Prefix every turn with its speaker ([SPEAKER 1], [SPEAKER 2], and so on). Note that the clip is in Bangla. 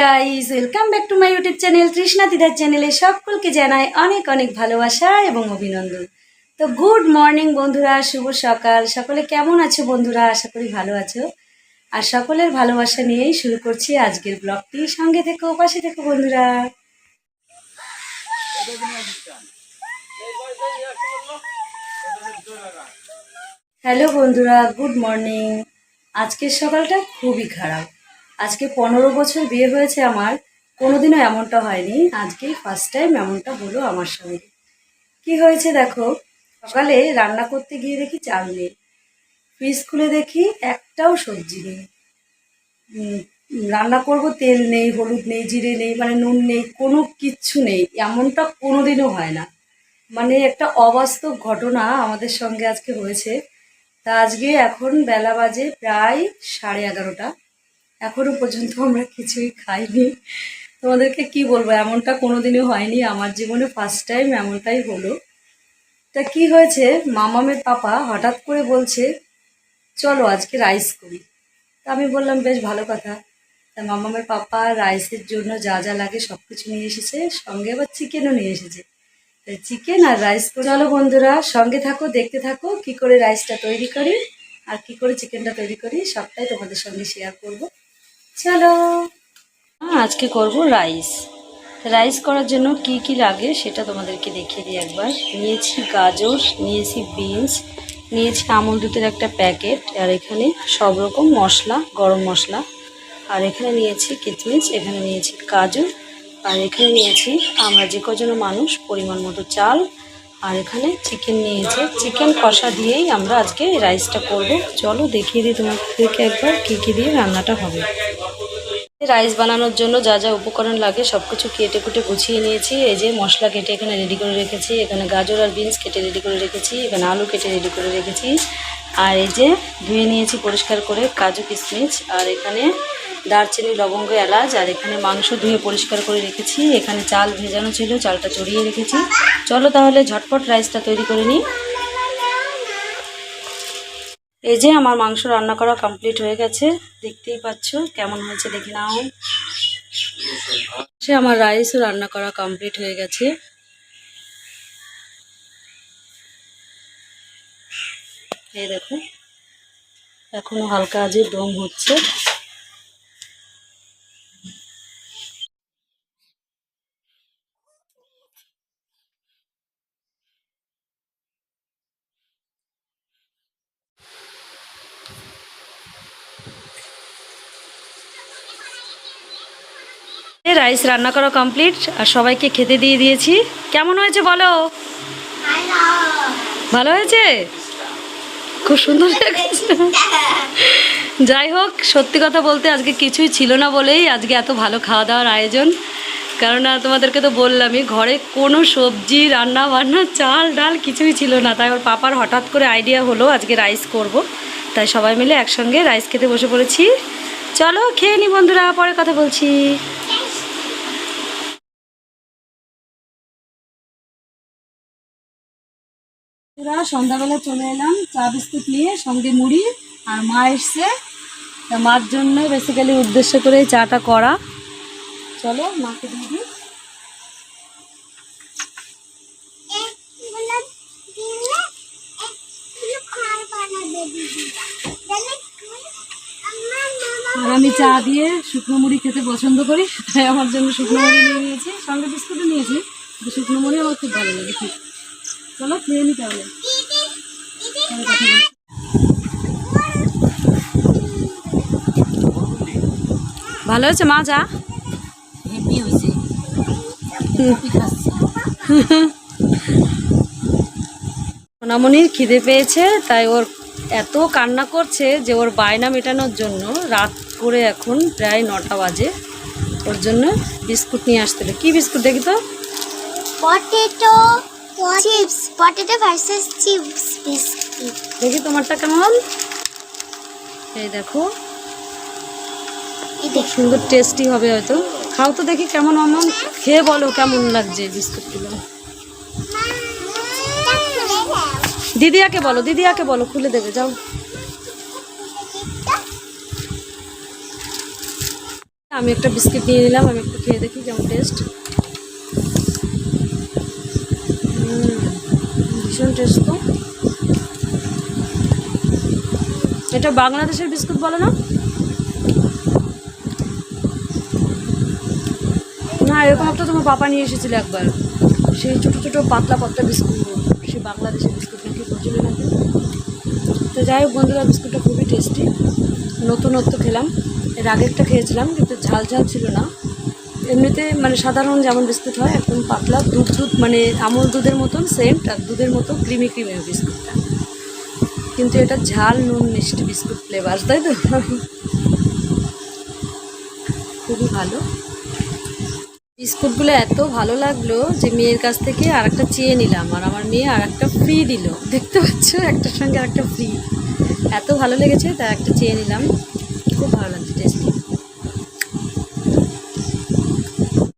[SPEAKER 1] Guys welcome back to my YouTube channel Trishna দিদার চ্যানেলে সকলকে জানাই অনেক অনেক ভালোবাসা এবং অভিনন্দন। তো গুড মর্নিং বন্ধুরা, শুভ সকাল। সকলে কেমন আছো বন্ধুরা? আশা করি ভালো আছো। আর সকলের ভালোবাসা নিয়েই শুরু করছি আজকের ব্লগটি সঙ্গে থেকো, পাশে থেকো বন্ধুরা। হ্যালো বন্ধুরা গুড মর্নিং আজকের সকালটা খুবই খারাপ। আজকে পনেরো বছর বিয়ে হয়েছে আমার, কোনোদিনও এমনটা হয়নি। আজকেই ফার্স্ট টাইম এমনটা হলো আমার সঙ্গে। কি হয়েছে দেখো, সকালে রান্না করতে গিয়ে দেখি চাল নেই। ফ্রিজ খুলে দেখি একটাও সবজি নেই। রান্না করব তেল নেই, হলুদ নেই, জিরে নেই মানে নুন নেই, কোনো কিচ্ছু নেই। এমনটা কোনোদিনও হয় না। মানে একটা অবাস্তব ঘটনা আমাদের সঙ্গে আজকে হয়েছে। তা আজকে এখন বেলা বাজে প্রায় সাড়ে এগারোটা। এখনও পর্যন্ত আমরা কিছুই খাইনি। তোমাদেরকে কি বলব, এমনটা কোনোদিনও হয়নি। আমার জীবনে ফার্স্ট টাইম এমনটাই হলো। তা কি হয়েছে, মামামের পাপা হঠাৎ করে বলছে, চলো আজকে রাইস করি। তা আমি বললাম, বেশ ভালো কথা। তা মামামের পাপা রাইসের জন্য যা যা লাগে সব কিছু নিয়ে এসেছে, সঙ্গে আবার চিকেনও নিয়ে এসেছে। তাই চিকেন আর রাইস চলো বন্ধুরা, সঙ্গে থাকো, দেখতে থাকো, কি করে রাইসটা তৈরি করি আর কি করে চিকেনটা তৈরি করি, সবটাই তোমাদের সঙ্গে শেয়ার করব। চলো। আজকে করব রাইস। রাইস করার জন্য কি কি লাগে সেটা তোমাদেরকে দেখিয়ে দিই একবার। নিয়েছি গাজর, নিয়েছি বিনস, নিয়েছি আমল দুধের একটা প্যাকেট, আর এখানে সব রকম মশলা, গরম মশলা। আর এখানে নিয়েছি কিচমিচ এখানে নিয়েছি কাজু আর এখানে নিয়েছি আমরা যে কজন মানুষ, পরিমাণ মতো চাল আর এখানে চিকেন নিয়েছে। চিকেন কষা দিয়েই আমরা আজকে রাইসটা করব। চলো দেখিয়ে দিই তোমাদেরকে একবার কী কী দিয়ে রান্নাটা হবে। রাইস বানানোর জন্য যা যা উপকরণ লাগে সব কিছু কেটে কুটে গুছিয়ে নিয়েছি। এই যে মশলা কেটে এখানে রেডি করে রেখেছি। এখানে গাজর আর বিনস কেটে রেডি করে রেখেছি। এখানে আলু কেটে রেডি করে রেখেছি। আর এই যে ধুয়ে নিয়েছি পরিষ্কার করে কাজু কিশমিশ, আর এখানে দারচিনি, লবঙ্গ, এলাচ, আর এখানে মাংস ধুয়ে পরিষ্কার করে রেখেছি। এখানে চাল ভেজানো ছিল, চালটা চড়িয়ে রেখেছি। চলো তাহলে ঝটপট রাইসটা তৈরি করে নিই। এই যে আমার মাংস রান্না করা কমপ্লিট হয়ে গেছে। দেখতেই পাচ্ছ কেমন হয়েছে, দেখে নাও। সে আমার রাইসও রান্না করা কমপ্লিট হয়ে গেছে। এই দেখো এখনও হালকা আজে দম হচ্ছে। রাইস রান্না করা কমপ্লিট আর সবাইকে খেতে দিয়ে দিয়েছি। কেমন হয়েছে বলো? ভালো হয়েছে? খুব সুন্দর লাগছে। যাই হোক, সত্যি কথা বলতে আজকে কিছুই ছিল না বলেই আজকে এত ভালো খাওয়া দাওয়ার আয়োজন। কারণ আর তোমাদেরকে তো বললামই, ঘরে কোনো সবজি রান্না বান্না চাল, ডাল কিছুই ছিল না। তাই ওর পাপার হঠাৎ করে আইডিয়া হলো আজকে রাইস করব। তাই সবাই মিলে একসঙ্গে রাইস খেতে বসে পড়েছি। চলো, খেয়ে নি বন্ধুরা, পরে কথা বলছি। পুরা সন্ধ্যাবেলা চলে এলাম, চা বিস্কুট নিয়ে, সঙ্গে মুড়ি আর মা এসছে। মার জন্য বেসিক্যালি উদ্দেশ্য করে চাটা করা। চলো, মাকে দিয়ে দিই। আর আমি চা দিয়ে শুকনো মুড়ি খেতে পছন্দ করি, তাই আমার জন্য শুকনো মুড়ি নিয়ে নিয়েছি। সঙ্গে বিস্কুটও নিয়েছি শুকনো মুড়ি আমার খুব ভালো লাগে। চলো খেয়ে নি তাহলে। ভালো হয়েছে মা যা। সোনামণির খিদে পেয়েছে তাই ওর এত কান্না করছে যে ওর বায়না মেটানোর জন্য রাত করে এখন প্রায় নটা বাজে। ওর জন্য বিস্কুট নিয়ে আসতে। কি বিস্কুট দেখি তো?
[SPEAKER 2] Potato chips potato versus chips biscuit
[SPEAKER 1] দেখি তোমারটা কেমন? এই দেখো।
[SPEAKER 2] এই
[SPEAKER 1] খুব সুন্দর টেস্টি হবে হয়তো। খাও তো দেখি কেমন আমার খেয়ে বলো কেমন লাগছে বিস্কুটগুলো। দিদিয়াকে বলো দিদিয়াকে বলো খুলে দেবে যাও। আমি একটা বিস্কিট নিয়ে নিলাম আমি একটু খেয়ে দেখি কেমন টেস্ট ভীষণ টেস্ট তো এটা বাংলাদেশের বিস্কুট বলে না? না এরকম একটা তোমার পাপা নিয়ে এসেছিল একবার। সেই ছোটো ছোটো পাতলা পাতলা বিস্কুট সে বাংলাদেশের বিস্কুট নাকি বলছিল নাকি? তো যাই হোক বন্ধুরা, বিস্কুটটা খুবই টেস্টি নতুনত্ব খেলাম। এর আগেরটা খেয়েছিলাম, কিন্তু ঝাল ঝাল ছিল না। এমনিতে মানে সাধারণ যেমন বিস্কুট হয়, একদম পাতলা, দুধ দুধ মানে আমল দুধের মতন সেন্ট আর দুধের মতো ক্রিমি ক্রিমি বিস্কুটটা। কিন্তু এটা ঝাল, নুন, মিষ্টি বিস্কুট ফ্লেভার তাই তো? খুবই ভালো। বিস্কুটগুলো এত ভালো লাগল যে মেয়ের কাছ থেকে আর একটা চেয়ে নিলাম, আর আমার মেয়ে আর একটা ফ্রি দিল। দেখতে পাচ্ছ, একটার সঙ্গে আর একটা ফ্রি এত ভালো লেগেছে তার একটা চেয়ে নিলাম। খুব ভালো লাগছে টেস্ট